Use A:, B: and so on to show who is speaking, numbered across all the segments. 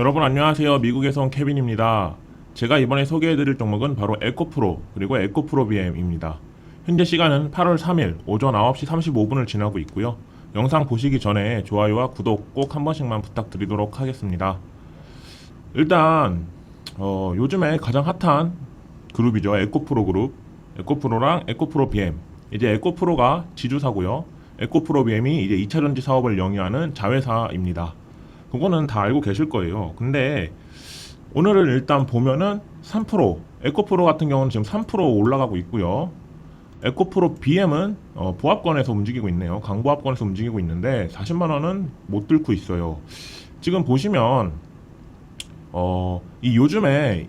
A: 여러분 안녕하세요. 미국에서 온 케빈입니다. 제가 이번에 소개해드릴 종목은 바로 에코프로 그리고 에코프로 BM입니다. 현재 시간은 8월 3일 오전 9시 35분을 지나고 있고요. 영상 보시기 전에 좋아요와 구독 꼭 한 번씩만 부탁드리도록 하겠습니다. 일단 어, 요즘에 가장 핫한 그룹이죠. 에코프로 그룹. 에코프로랑 에코프로 BM. 이제 에코프로가 지주사고요. 에코프로 BM이 이제 2차 전지 사업을 영위하는 자회사입니다. 그거는 다 알고 계실 거예요. 근데 오늘은 일단 보면은 3% 에코프로 같은 경우는 지금 3% 올라가고 있고요. 에코프로 BM은 어, 보합권에서 움직이고 있네요. 강보합권에서 움직이고 있는데 40만 원은 못 뚫고 있어요. 지금 보시면 어, 이 요즘에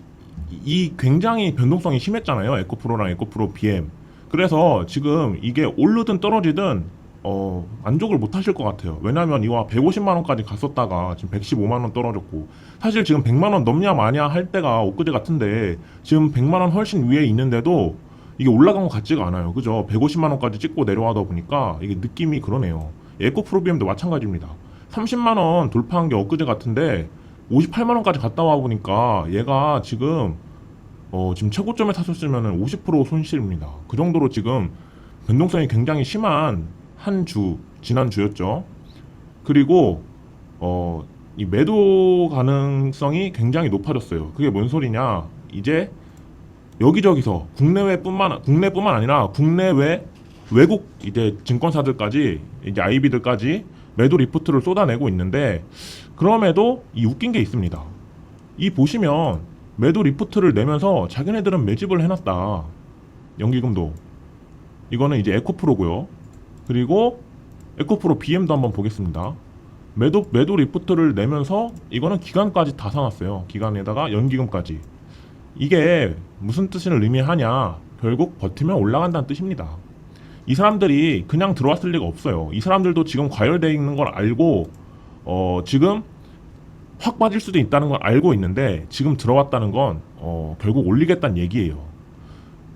A: 이 굉장히 변동성이 심했잖아요. 에코프로랑 에코프로 BM. 그래서 지금 이게 오르든 떨어지든 어, 만족을 못 하실 것 같아요. 왜냐면 이거 150만 원까지 갔었다가 지금 115만 원 떨어졌고 사실 지금 100만 원 넘냐 마냐 할 때가 엊그제 같은데 지금 100만 원 훨씬 위에 있는데도 이게 올라간 것 같지가 않아요. 그죠? 150만 원까지 찍고 내려가다 보니까 이게 느낌이 그러네요. 에코 프로비엠도 마찬가지입니다. 30만 원 돌파한 게 엊그제 같은데 58만 원까지 갔다 와 보니까 얘가 지금 어, 지금 최고점에 샀었으면 50% 손실입니다. 그 정도로 지금 변동성이 굉장히 심한 한 주, 지난 주였죠. 그리고 어, 이 매도 가능성이 굉장히 높아졌어요. 그게 뭔 소리냐? 이제 여기저기서 국내외뿐만 국내뿐만 아니라 국내외 외국 이제 증권사들까지 이제 아이비들까지 매도 리포트를 쏟아내고 있는데 그럼에도 이 웃긴 게 있습니다. 이 보시면 매도 리포트를 내면서 자기네들은 매집을 해놨다. 연기금도. 이거는 이제 에코프로고요. 그리고 에코프로 BM도 한번 보겠습니다. 매도 매도 리포트를 내면서 이거는 기간까지 다 사놨어요. 기간에다가 연기금까지. 이게 무슨 뜻을 의미하냐? 결국 버티면 올라간다는 뜻입니다. 이 사람들이 그냥 들어왔을 리가 없어요. 이 사람들도 지금 과열되어 있는 걸 알고 어, 지금 확 빠질 수도 있다는 걸 알고 있는데 지금 들어왔다는 건 어, 결국 올리겠다는 얘기예요.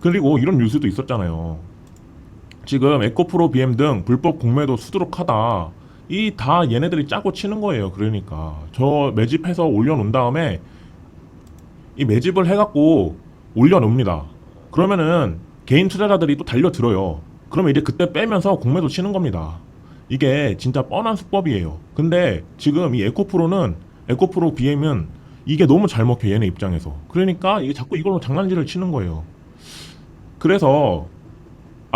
A: 그리고 이런 뉴스도 있었잖아요. 지금 에코프로 BM 등 불법 공매도 수두룩하다. 이 다 얘네들이 짜고 치는 거예요. 그러니까 저 매집해서 올려놓은 다음에 이 매집을 해갖고 올려놓습니다. 그러면은 개인 투자자들이 또 달려들어요. 그러면 이제 그때 빼면서 공매도 치는 겁니다. 이게 진짜 뻔한 수법이에요. 근데 지금 이 에코프로는 에코프로 BM은 이게 너무 잘 먹혀 얘네 입장에서. 그러니까 이게 자꾸 이걸로 장난질을 치는 거예요. 그래서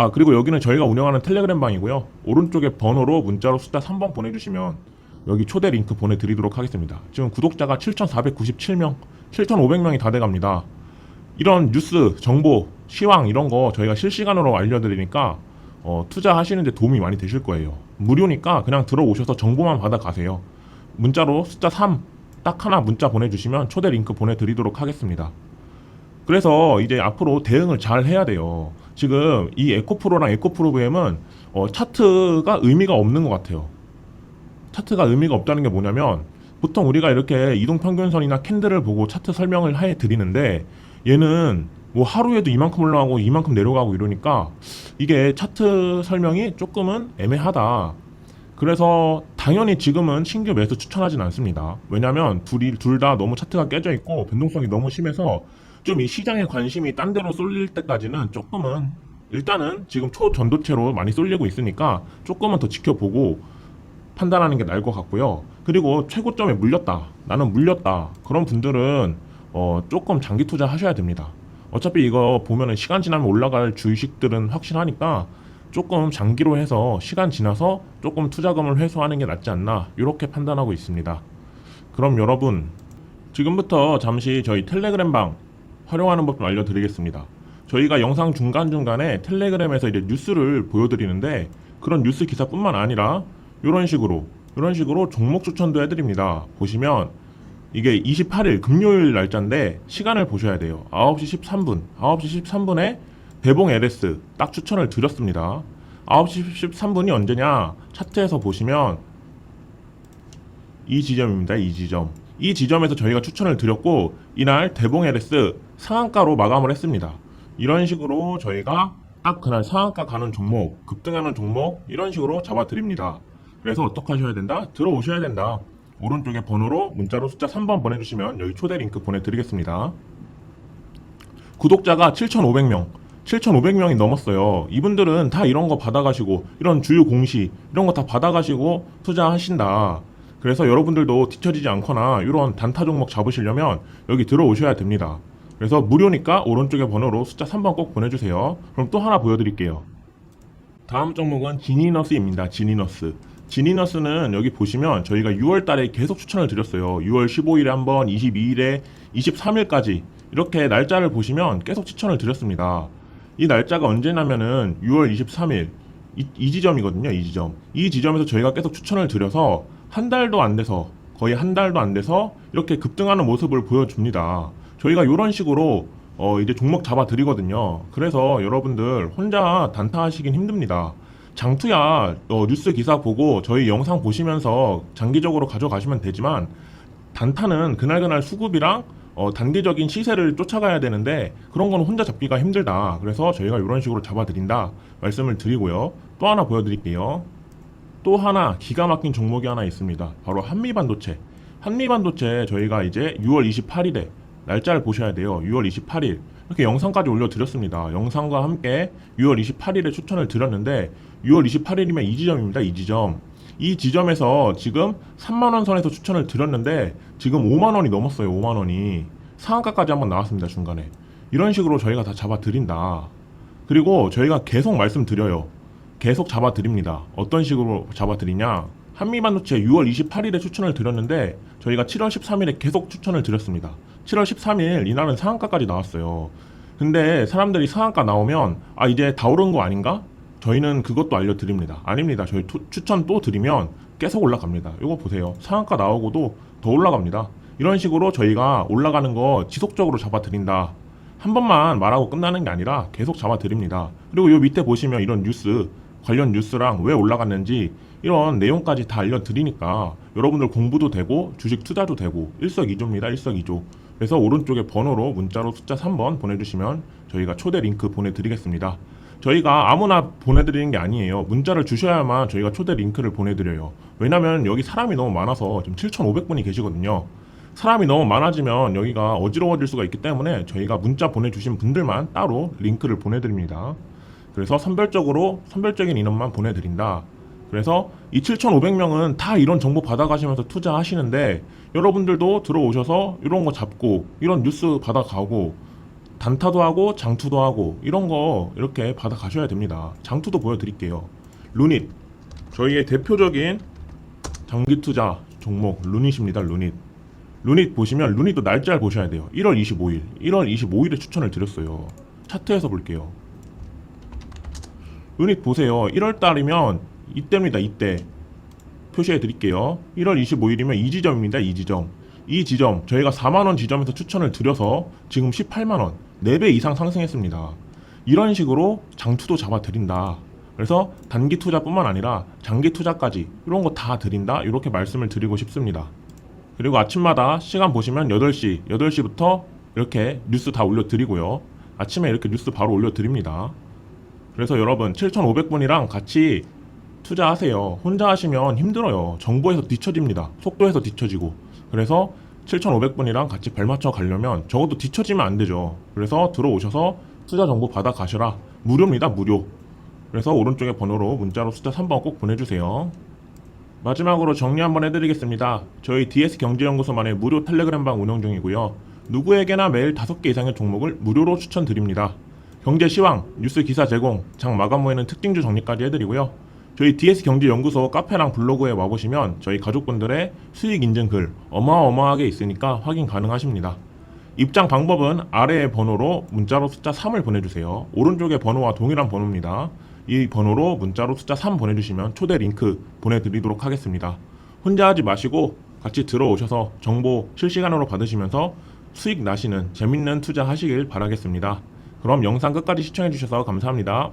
A: 아 그리고 여기는 저희가 운영하는 텔레그램 방이고요. 오른쪽에 번호로 문자로 숫자 3번 보내주시면 여기 초대 링크 보내드리도록 하겠습니다. 지금 구독자가 7,497명, 7,500명이 다 돼갑니다. 이런 뉴스, 정보, 시황 이런 거 저희가 실시간으로 알려드리니까 어, 투자하시는데 도움이 많이 되실 거예요. 무료니까 그냥 들어오셔서 정보만 받아 가세요. 문자로 숫자 3 딱 하나 문자 보내주시면 초대 링크 보내드리도록 하겠습니다. 그래서 이제 앞으로 대응을 잘 해야 돼요. 지금 이 에코프로랑 에코프로브엠은 어, 차트가 의미가 없는 것 같아요. 차트가 의미가 없다는 게 뭐냐면 보통 우리가 이렇게 이동평균선이나 캔들을 보고 차트 설명을 해 드리는데 얘는 뭐 하루에도 이만큼 올라가고 이만큼 내려가고 이러니까 이게 차트 설명이 조금은 애매하다. 그래서 당연히 지금은 신규 매수 추천하진 않습니다. 왜냐하면 둘이 둘 다 너무 차트가 깨져 있고 변동성이 너무 심해서 좀 이 시장의 관심이 딴 데로 쏠릴 때까지는 조금은 일단은 지금 초전도체로 많이 쏠리고 있으니까 조금은 더 지켜보고 판단하는 게 나을 것 같고요. 그리고 최고점에 물렸다. 나는 물렸다. 그런 분들은 어, 조금 장기 투자 하셔야 됩니다. 어차피 이거 보면은 시간 지나면 올라갈 주식들은 확실하니까 조금 장기로 해서 시간 지나서 조금 투자금을 회수하는 게 낫지 않나 이렇게 판단하고 있습니다. 그럼 여러분 지금부터 잠시 저희 텔레그램 방 활용하는 법 좀 알려드리겠습니다. 저희가 영상 중간중간에 텔레그램에서 이제 뉴스를 보여드리는데 그런 뉴스 기사뿐만 아니라 이런 식으로 이런 식으로 종목 추천도 해드립니다. 보시면 이게 28일 금요일 날짜인데 시간을 보셔야 돼요. 9시 13분 9시 13분에 대봉 LS 딱 추천을 드렸습니다. 9시 13분이 언제냐 차트에서 보시면 이 지점입니다. 이 지점. 이 지점에서 저희가 추천을 드렸고 이날 대봉 LS 상한가로 마감을 했습니다. 이런 식으로 저희가 딱 그날 상한가 가는 종목, 급등하는 종목 이런 식으로 잡아 드립니다. 그래서 어떻게 하셔야 된다? 들어오셔야 된다. 오른쪽에 번호로 문자로 숫자 3번 보내주시면 여기 초대 링크 보내드리겠습니다. 구독자가 7,500명, 7,500명이 넘었어요. 이분들은 다 이런 거 받아가시고 이런 주요 공시 이런 거 다 받아가시고 투자하신다. 그래서 여러분들도 뒤처지지 않거나 이런 단타 종목 잡으시려면 여기 들어오셔야 됩니다. 그래서 무료니까 오른쪽에 번호로 숫자 3번 꼭 보내주세요. 그럼 또 하나 보여드릴게요. 다음 종목은 지니너스입니다. 지니너스. 지니너스는 여기 보시면 저희가 6월 달에 계속 추천을 드렸어요. 6월 15일에 한번, 22일에, 23일까지 이렇게 날짜를 보시면 계속 추천을 드렸습니다. 이 날짜가 언제냐면은 6월 23일 이, 이 지점이거든요. 이 지점. 이 지점에서 저희가 계속 추천을 드려서 한 달도 안 돼서 거의 한 달도 안 돼서 이렇게 급등하는 모습을 보여줍니다. 저희가 이런 식으로 어, 이제 종목 잡아 드리거든요. 그래서 여러분들 혼자 단타하시긴 힘듭니다. 장투야 어, 뉴스 기사 보고 저희 영상 보시면서 장기적으로 가져가시면 되지만 단타는 그날그날 수급이랑 어, 단기적인 시세를 쫓아가야 되는데 그런 거는 혼자 잡기가 힘들다. 그래서 저희가 이런 식으로 잡아드린다 말씀을 드리고요. 또 하나 보여드릴게요. 또 하나 기가 막힌 종목이 하나 있습니다. 바로 한미반도체. 한미반도체 저희가 이제 6월 28일에 날짜를 보셔야 돼요. 6월 28일 이렇게 영상까지 올려드렸습니다. 영상과 함께 6월 28일에 추천을 드렸는데 6월 28일이면 이 지점입니다. 이 지점. 이 지점에서 지금 3만 원 선에서 추천을 드렸는데 지금 5만 원이 넘었어요. 5만 원이 상한가까지 한번 나왔습니다. 중간에 이런 식으로 저희가 다 잡아 드린다. 그리고 저희가 계속 말씀드려요. 계속 잡아 드립니다. 어떤 식으로 잡아 드리냐? 한미반도체 6월 28일에 추천을 드렸는데 저희가 7월 13일에 계속 추천을 드렸습니다. 7월 13일 이날은 상한가까지 나왔어요. 근데 사람들이 상한가 나오면 아 이제 다 오른 거 아닌가? 저희는 그것도 알려드립니다. 아닙니다. 저희 투- 추천 또 드리면 계속 올라갑니다. 이거 보세요. 상한가 나오고도 더 올라갑니다. 이런 식으로 저희가 올라가는 거 지속적으로 잡아드린다. 한 번만 말하고 끝나는 게 아니라 계속 잡아드립니다. 그리고 요 밑에 보시면 이런 뉴스, 관련 뉴스랑 왜 올라갔는지 이런 내용까지 다 알려드리니까 여러분들 공부도 되고 주식 투자도 되고 일석이조입니다. 일석이조. 그래서 오른쪽에 번호로 문자로 숫자 3번 보내주시면 저희가 초대 링크 보내드리겠습니다. 저희가 아무나 보내드리는 게 아니에요. 문자를 주셔야만 저희가 초대 링크를 보내드려요. 왜냐면 여기 사람이 너무 많아서 지금 7,500분이 계시거든요. 사람이 너무 많아지면 여기가 어지러워질 수가 있기 때문에 저희가 문자 보내주신 분들만 따로 링크를 보내드립니다. 그래서 선별적으로 선별적인 인원만 보내드린다. 그래서 이 7,500명은 다 이런 정보 받아가시면서 투자하시는데 여러분들도 들어오셔서 이런 거 잡고 이런 뉴스 받아가고 단타도 하고 장투도 하고 이런 거 이렇게 받아가셔야 됩니다. 장투도 보여드릴게요. 루닛 저희의 대표적인 장기 투자 종목 루닛입니다. 루닛 루닛 보시면 루닛도 날짜를 보셔야 돼요. 1월 25일 1월 25일에 추천을 드렸어요. 차트에서 볼게요. 루닛 보세요. 1월 달이면 이때입니다. 이때 표시해 드릴게요. 1월 25일이면 이 지점입니다. 이 지점. 이 지점 저희가 4만 원 지점에서 추천을 드려서 지금 18만 원, 4배 이상 상승했습니다. 이런 식으로 장투도 잡아 드린다. 그래서 단기 투자뿐만 아니라 장기 투자까지 이런 거 다 드린다. 이렇게 말씀을 드리고 싶습니다. 그리고 아침마다 시간 보시면 8시, 8시부터 이렇게 뉴스 다 올려 드리고요. 아침에 이렇게 뉴스 바로 올려 드립니다. 그래서 여러분 7,500분이랑 같이 투자하세요. 혼자 하시면 힘들어요. 정보에서 뒤처집니다. 속도에서 뒤처지고. 그래서 7,500분이랑 같이 발맞춰 가려면 적어도 뒤처지면 안 되죠. 그래서 들어오셔서 투자 정보 받아 가셔라. 무료입니다. 무료. 그래서 오른쪽에 번호로 문자로 숫자 3번 꼭 보내주세요. 마지막으로 정리 한번 해드리겠습니다. 저희 DS 경제연구소만의 무료 텔레그램방 운영 중이고요. 누구에게나 매일 5개 이상의 종목을 무료로 추천드립니다. 경제 시황, 뉴스 기사 제공, 장 마감 후에는 특징주 정리까지 해드리고요. 저희 DS 경제연구소 카페랑 블로그에 와보시면 저희 가족분들의 수익 인증 글 어마어마하게 있으니까 확인 가능하십니다. 입장 방법은 아래의 번호로 문자로 숫자 3을 보내주세요. 오른쪽의 번호와 동일한 번호입니다. 이 번호로 문자로 숫자 3 보내주시면 초대 링크 보내드리도록 하겠습니다. 혼자 하지 마시고 같이 들어오셔서 정보 실시간으로 받으시면서 수익 나시는 재밌는 투자 하시길 바라겠습니다. 그럼 영상 끝까지 시청해주셔서 감사합니다.